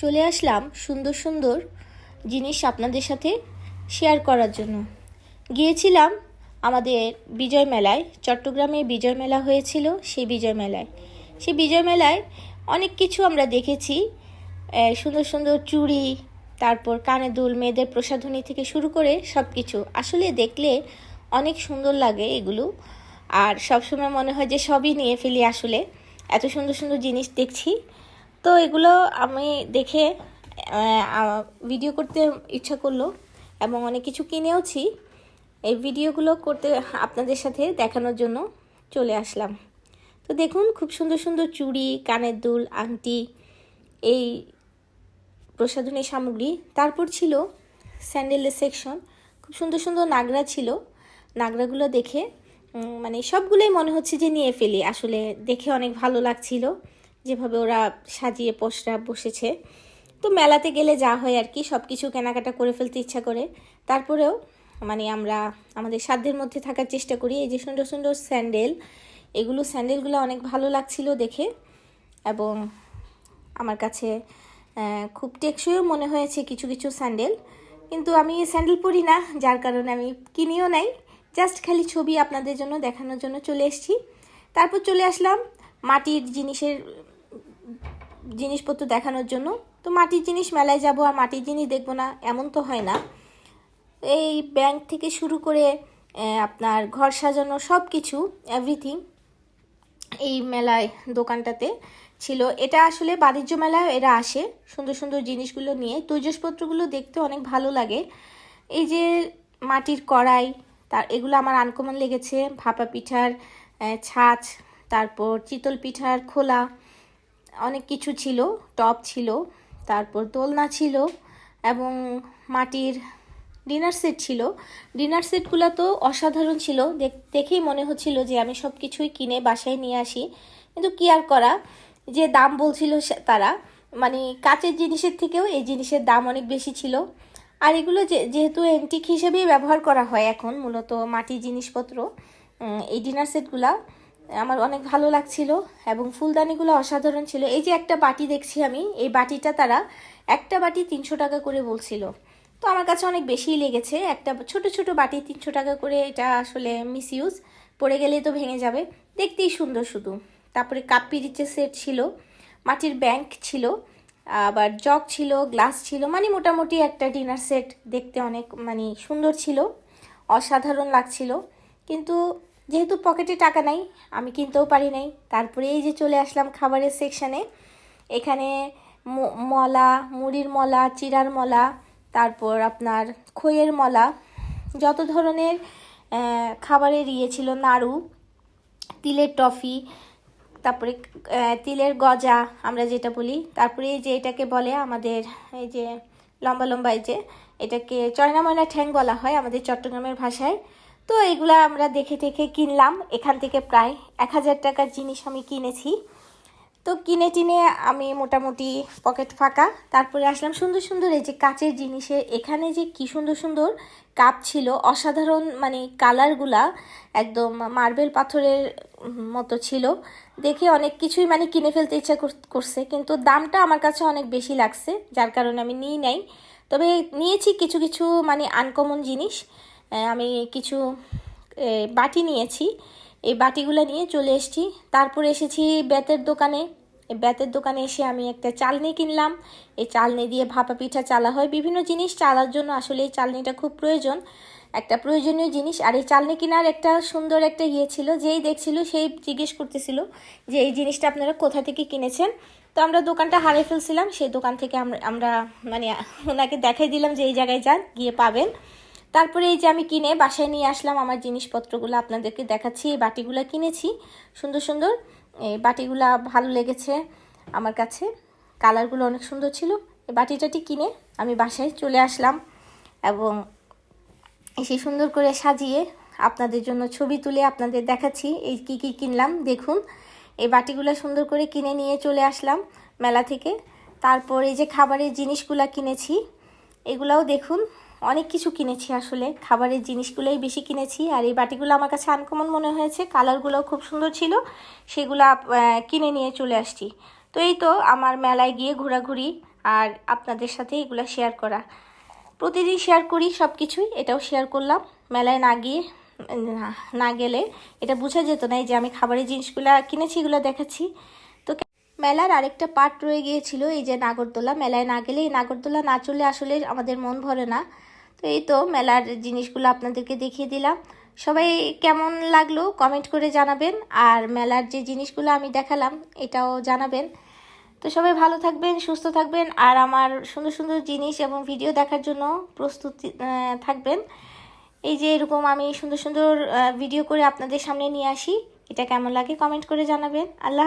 চলে আসলাম সুন্দর সুন্দর জিনিস আপনাদের সাথে শেয়ার করার জন্য। গিয়েছিলাম আমাদের বিজয় মেলায়, চট্টগ্রামে বিজয় মেলা হয়েছিল সেই বিজয় মেলায়। সেই বিজয় মেলায় অনেক কিছু আমরা দেখেছি সুন্দর সুন্দর চুড়ি, তারপর কানে দুল, মেয়েদের প্রসাধনী থেকে শুরু করে সব কিছু আসলে দেখলে অনেক সুন্দর লাগে এগুলো, আর সবসময় মনে হয় যে সবই নিয়ে ফেলি আসলে। এত সুন্দর সুন্দর জিনিস দেখছি তো এগুলো আমি দেখে ভিডিও করতে ইচ্ছা করল এবং অনেক কিছু কিনেওছি। এই ভিডিওগুলো করতে আপনাদের সাথে দেখানোর জন্য চলে আসলাম। তো দেখুন, খুব সুন্দর সুন্দর চুড়ি, কানের দুল, আংটি, এই প্রসাধনী সামগ্রী। তারপর ছিল স্যান্ডেলের সেকশন। খুব সুন্দর সুন্দর নাগরা ছিল। নাগরাগুলো দেখে মানে সবগুলোই মনে হচ্ছে যে নিয়ে ফেলি। আসলে দেখে অনেক ভালো লাগছিল। যেভাবে ওরা সাজিয়ে পোষরা বসেছে। তো মেলাতে গেলে যা হয় আর কি সব কিছু কেনাকাটা করে ফেলতে ইচ্ছা করে। তারপরেও মানে আমরা আমাদের সাধ্যের মধ্যে থাকার চেষ্টা করি। এই যে সুন্দর সুন্দর স্যান্ডেল, এগুলো স্যান্ডেলগুলো অনেক ভালো লাগছিল দেখে এবং আমার কাছে খুব টেকসইও মনে হয়েছে কিছু কিছু স্যান্ডেল। কিন্তু আমি স্যান্ডেল পরি না, যার কারণে আমি কিনিও নাই। জাস্ট খালি ছবি আপনাদের জন্য দেখানোর জন্য চলে এসেছি। তারপর চলে আসলাম মাটির জিনিসের জিনিসপত্র দেখানোর জন্য। তো মাটির জিনিস মেলায় যাব আর মাটির জিনিস দেখব না, এমন তো হয় না। এই ব্যাংক থেকে শুরু করে আপনার ঘর সাজানো সব কিছু এভরিথিং এই মেলায়, দোকানটাতে ছিল। এটা আসলে বাণিজ্য মেলায় এরা আসে, সুন্দর সুন্দর জিনিসগুলো নিয়ে। তৈজসপত্রগুলো দেখতে অনেক ভালো লাগে। এই যে মাটির কড়াই, তার, এগুলো আমার আনকমন লেগেছে। ভাপা পিঠার ছাঁচ, তারপর চিতল পিঠার খোলা। অনেক কিছু ছিল, টপ ছিল, তারপর দোলনা ছিল এবং মাটির ডিনার সেট ছিল। ডিনার সেটগুলো তো অসাধারণ ছিল। দেখ- দেখেই মনে হচ্ছিল যে আমি সব কিছুই কিনে বাসায় নিয়ে আসি। কিন্তু কি আর করা? যে দাম বলছিল তারা। মানে কাচের জিনিসের থেকেও এই জিনিসের দাম অনেক বেশি ছিল। আর এগুলো যেহেতু অ্যান্টিক হিসেবেই ব্যবহার করা হয় এখন, মূলত মাটির জিনিসপত্র এই ডিনার সেটগুলা আমার অনেক ভালো লাগছিল এবং ফুলদানিগুলো অসাধারণ ছিল। এই যে একটা বাটি দেখছি আমি, এই বাটিটা তারা একটা বাটি তিনশো টাকা করে বলছিল। তো আমার কাছে অনেক বেশিই লেগেছে। একটা ছোট ছোট বাটি তিনশো টাকা করে এটা আসলে মিস ইউজ পড়ে গেলেই তো ভেঙে যাবে। দেখতেই সুন্দর শুধু। তারপরে কাপ পিরিচের সেট ছিল, মাটির ব্যাংক ছিল, আবার জগ ছিল গ্লাস ছিল মানে মোটামুটি একটা ডিনার সেট দেখতে অনেক মানে সুন্দর ছিল, অসাধারণ লাগছিল। কিন্তু যেহেতু পকেটে টাকা নাই, আমি কিনতেও পারি নাই। তারপরে এই যে চলে আসলাম খাবারের সেকশানে এখানে মলা, মুড়ির মলা, চিরার মলা, তারপর আপনার খইয়ের মলা। যত ধরনের খাবারের ইয়ে ছিল, নাড়ু, তিলের টফি, তারপরে তিলের গজা, আমরা যেটা বলি। তারপরে এই যে এটাকে বলে আমাদের এই যে লম্বা লম্বা এই যে, এটাকে চয়না ময়না ঠ্যাং বলা হয় আমাদের চট্টগ্রামের ভাষায়। তো এগুলা আমরা দেখে দেখে কিনলাম। এখান থেকে প্রায় এক হাজার টাকার জিনিস আমি কিনেছি। তো কিনে টিনে আমি মোটামুটি পকেট ফাঁকা। তারপরে আসলাম সুন্দর সুন্দর এই যে কাচের জিনিসের এখানে যে কি সুন্দর সুন্দর কাপ ছিল, অসাধারণ মানে কালারগুলা একদম মার্বেল পাথরের মতো ছিল। দেখে অনেক কিছুই মানে কিনে ফেলতে ইচ্ছা কর- করছে। কিন্তু দামটা আমার কাছে অনেক বেশি লাগছে, যার কারণে আমি নিই নাই। তবে নিয়েছি কিছু কিছু মানে আনকমন জিনিস। আমি কিছু বাটি নিয়েছি। এই বাটিগুলো নিয়ে চলে এসেছি। তারপর এসেছি বেতের দোকানে। এই বেতের দোকানে এসে আমি একটা চালনি কিনলাম। এই চালনি দিয়ে ভাপা পিঠা চালা হয়। বিভিন্ন জিনিস চালার জন্য আসলে এই চালনিটা খুব প্রয়োজন। একটা প্রয়োজনীয় জিনিস। আর এই চালনি কেনার একটা সুন্দর একটা ইয়ে ছিল, যেই দেখছিল সেই জিজ্ঞেস করতেছিল যে এই জিনিসটা আপনারা কোথা থেকে কিনেছেন? তো আমরা দোকানটা হারিয়ে ফেলছিলাম। সেই দোকান থেকে আমরা আমরা মানে ওনাকে দেখাই দিলাম যে এই জায়গায় যান, গিয়ে পাবেন। তারপরে এই যে আমি কিনে বাসায় নিয়ে আসলাম আমার জিনিসপত্রগুলো, আপনাদেরকে দেখাচ্ছি, এই বাটিগুলো কিনেছি, সুন্দর সুন্দর। এই বাটিগুলা ভালো লেগেছে আমার কাছে, কালারগুলো অনেক সুন্দর ছিল। এই বাটিটাটি কিনে আমি বাসায় চলে আসলাম এবং এসে সুন্দর করে সাজিয়ে আপনাদের জন্য ছবি তুলে আপনাদের দেখাচ্ছি, এই কি কি কিনলাম, দেখুন। এই বাটিগুলো সুন্দর করে কিনে নিয়ে চলে আসলাম মেলা থেকে। তারপর এই যে খাবারের জিনিসগুলা কিনেছি, এগুলাও দেখুন। অনেক কিছু কিনেছি আসলে। খাবারের জিনিসগুলোই বেশি কিনেছি। আর এই বাটিগুলো আমার কাছে আনকমন মনে হয়েছে। কালারগুলোও খুব সুন্দর ছিল। সেগুলো কিনে নিয়ে চলে আসছি। তো এই তো আমার মেলায় গিয়ে ঘোরাঘুরি আর আপনাদের সাথে এগুলো শেয়ার করা। প্রতিদিন শেয়ার করি সব কিছুই এটাও শেয়ার করলাম। মেলায় না গিয়ে, না গেলে এটা বোঝা যেত না যে আমি খাবারের জিনিসগুলো কিনেছি, এগুলো দেখাচ্ছি। তো মেলার আরেকটা পার্ট রয়ে গিয়েছিল, এই যে নাগরদোলা। মেলায় না গেলে এই নাগরদোলা না চললে আসলে আমাদের মন ভরে না। তো এই তো মেলার জিনিসগুলো আপনাদেরকে দেখিয়ে দিলাম। সবাই কেমন লাগল কমেন্ট করে জানাবেন। আর মেলার যে জিনিসগুলো আমি দেখালাম, এটাও জানাবেন। তো সবাই ভালো থাকবেন, সুস্থ থাকবেন। আর আমার সুন্দর সুন্দর জিনিস এবং ভিডিও দেখার জন্য প্রস্তুতি থাকবেন। এই যে এরকম আমি সুন্দর সুন্দর ভিডিও করে আপনাদের সামনে নিয়ে আসি। এটা কেমন লাগে কমেন্ট করে জানাবেন। আল্লাহ